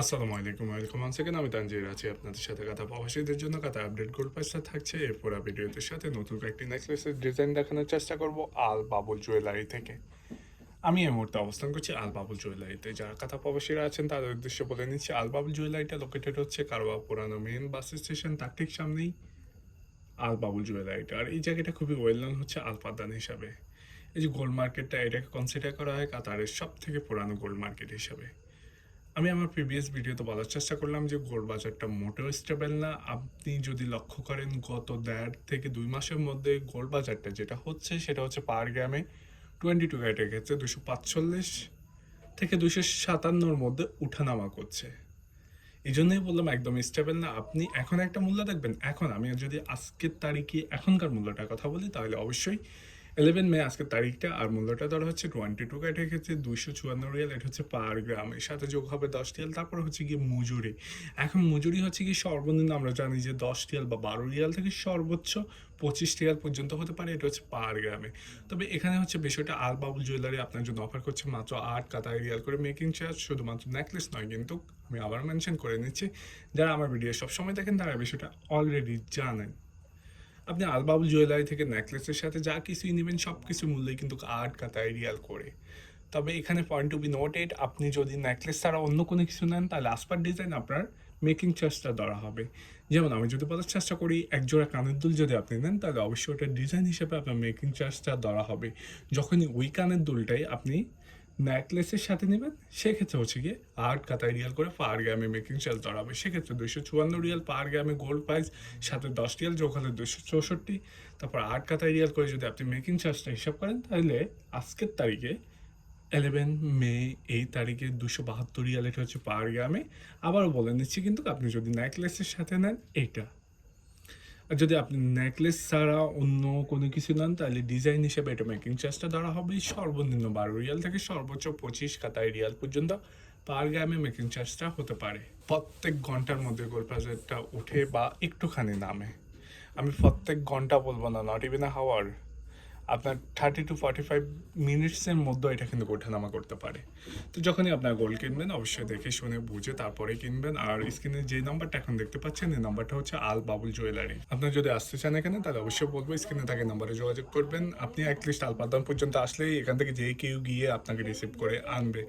আসসালামু আলাইকুম welcome one second আমি তানজির আছি আপনাদের সাথে কথা প্রবাসীদের জন্য কথা আপডেট গোল্ড পাইসা থাকছে। এরপর পুরো ভিডিওতে সাথে নতুন কয়েকটি নেকলেসের ডিজাইন দেখানোর চেষ্টা করব আল বাবুল জুয়েলারি থেকে। আমি এই মুহূর্তে অবস্থান করছি আল বাবুল জুয়েলারিতে যারা কথা প্রবাসীরা আছেন, তাদের উদ্দেশ্যে বলে নিচ্ছি, আল বাবুল জুয়েলারিটা লোকেটেড হচ্ছে কারোয়া পুরানো মেন বাস স্টেশন তার ঠিক সামনেই আল বাবুল জুয়েলারিটা আর এই জায়গাটা খুবই ওয়েল নন হচ্ছে আলপাদান হিসাবে। এই যে গোল্ড মার্কেটটা এটাকে কনসিডার করা হয় কাতারের সব থেকে পুরানো গোল্ড মার্কেট হিসাবে। আমি আমার প্রিভিয়াস ভিডিওতে বলার চেষ্টা করলাম যে গোল্ড বাজারটা মোটেও স্টেবল না। আপনি যদি লক্ষ্য করেন গত দেড় থেকে দুই মাসের মধ্যে গোল্ড বাজারটা যেটা হচ্ছে সেটা হচ্ছে পার গ্রামে টোয়েন্টি টু ক্যারেটের ক্ষেত্রে দুশো পাঁচচল্লিশ থেকে দুশো সাতান্নর মধ্যে উঠানামা করছে। এই জন্যই বললাম একদম স্টেবল না। আপনি এখন একটা মূল্য দেখবেন। এখন আমি যদি আজকের তারিখে এখনকার মূল্যটার কথা বলি, তাহলে অবশ্যই ইলেভেন মে আজকের তারিখটা, আর মূল্যটা ধরা হচ্ছে টোয়েন্টি টু ক্যাটের ক্ষেত্রে দুইশো চুয়ান্ন রিয়াল, এটা হচ্ছে পার গ্রাম এর সাথে যোগ হবে দশ রিয়াল, তারপর হচ্ছে গিয়ে মজুরি। এখন মজুরি হচ্ছে কি সর্বনিম্ন, আমরা জানি যে দশ রিয়াল বা বারো রিয়াল থেকে সর্বোচ্চ পঁচিশ রিয়াল পর্যন্ত হতে পারে, এটা হচ্ছে পার গ্রামে তবে এখানে হচ্ছে বিষয়টা আল বাবুল জুয়েলারি আপনার জন্য অফার করছে মাত্র আট কাতার রিয়াল করে মেকিং চার্জ শুধুমাত্র নেকলেস নয়, কিন্তু আমি আবার মেনশন করে নিচ্ছি, যারা আমার ভিডিও সবসময় দেখেন, তারা বিষয়টা অলরেডি জানেন। আপনি আলবাবুল জুয়েলারি থেকে নেকলেসের সাথে যা কিছুই নেবেন সব কিছু মূল্যই কিন্তু আট কাতায় রিয়াল করে। তবে এখানে পয়েন্ট টু বি নোটেড আপনি যদি নেকলেস ছাড়া অন্য কোনো কিছু নেন, তাহলে আসপার ডিজাইন আপনার মেকিং চার্জটা ধরা হবে। যেমন আমি যদি বলার চেষ্টা করি এক জোড়া কানের দুল যদি আপনি নেন, তাহলে অবশ্যই ওটা ডিজাইন হিসেবে আপনার মেকিং চার্জটা ধরা হবে। যখনই ওই কানের দুলটাই আপনি নেকলেসের সাথে নেবেন, সেক্ষেত্রে হচ্ছে গিয়ে আট কাতায় রিয়াল করে পার গ্রামে মেকিং চার্জ ধরা হবে সেক্ষেত্রে দুশো চুয়ান্ন রিয়াল পার গ্রামে গোল্ড প্রাইস সাথে দশ রিয়াল যোগ হলে দুশো চৌষট্টি। তারপর আট কাতায় রিয়াল করে যদি আপনি মেকিং চার্জটা হিসাব করেন, তাহলে আজকের তারিখে এলেভেন মে এই তারিখে দুশো বাহাত্তর রিয়াল এটা হচ্ছে পার গ্রামে আবারও বলে নিচ্ছি কিন্তু আপনি যদি নেকলেসের সাথে নেন, এইটা আর যদি আপনি নেকলেস ছাড়া অন্য কোনো কিছু নেন, তাহলে ডিজাইন হিসেবে এটা মেকিং চার্জটা ধরা হবে। সর্বনিম্ন বারো রিয়াল থেকে সর্বোচ্চ পঁচিশ কাতায় রিয়াল পর্যন্ত পার গ্রামে মেকিং চার্জটা হতে পারে। প্রত্যেক ঘণ্টার মধ্যে প্রাইসটা উঠে বা একটুখানি নামে। আমি প্রত্যেক ঘণ্টা বলব না নট ইভেন আ হাওয়ার আপনার থার্টি টু ফর্টি ফাইভ মিনিটসের মধ্যে এটা কিন্তু ওঠানামা করতে পারে। তো যখনই আপনার গোল্ড কিনবেন, অবশ্যই দেখে শুনে বুঝে তারপরে কিনবেন। আর স্ক্রিনে যে নাম্বারটা এখন দেখতে পাচ্ছেন, এই নাম্বারটা হচ্ছে আল বাবুল জুয়েলারি আপনার যদি আসতে চান এখানে, তাহলে অবশ্যই বলব স্ক্রিনে তাকে নাম্বারে যোগাযোগ করবেন। আপনি অ্যাটলিস্ট আলপাদান পর্যন্ত আসলেই এখান থেকে যে কেউ গিয়ে আপনাকে রিসিভ করে আনবে।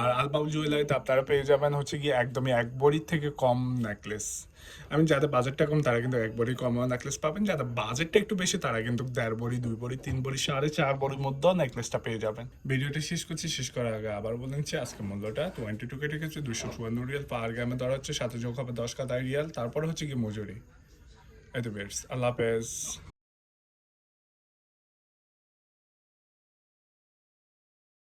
আর আল বাবুল জুয়েলারিতে আপনারা পেয়ে যাবেন হচ্ছে গিয়ে একদমই এক বড়ির থেকে কম নেকলেস আমি যাদের বাজেটটা কম, তারা কিন্তু এক বড়ি কম নেকলেস পাবেন। যাদের বাজেটটা একটু বেশি, তারা কিন্তু দেড় বড়ি, দুই বড়ি তিন বড়ি সাড়ে চার বড়ির মধ্যে নেকলেসটা পেয়ে যাবেন। ভিডিওটি শেষ করছি, শেষ করার আগে আবার বলে নিচ্ছি আজকে মূল্যটা টোয়েন্টি টু কেটে গেছে দুশো চুয়ান্ন রিয়াল পার গ্রামে ধরা হচ্ছে, সাথে যোগ হবে দশ কাতায় রিয়াল, তারপর হচ্ছে কি মজুরি। এত বেটস আল্লাহ হাফেজ।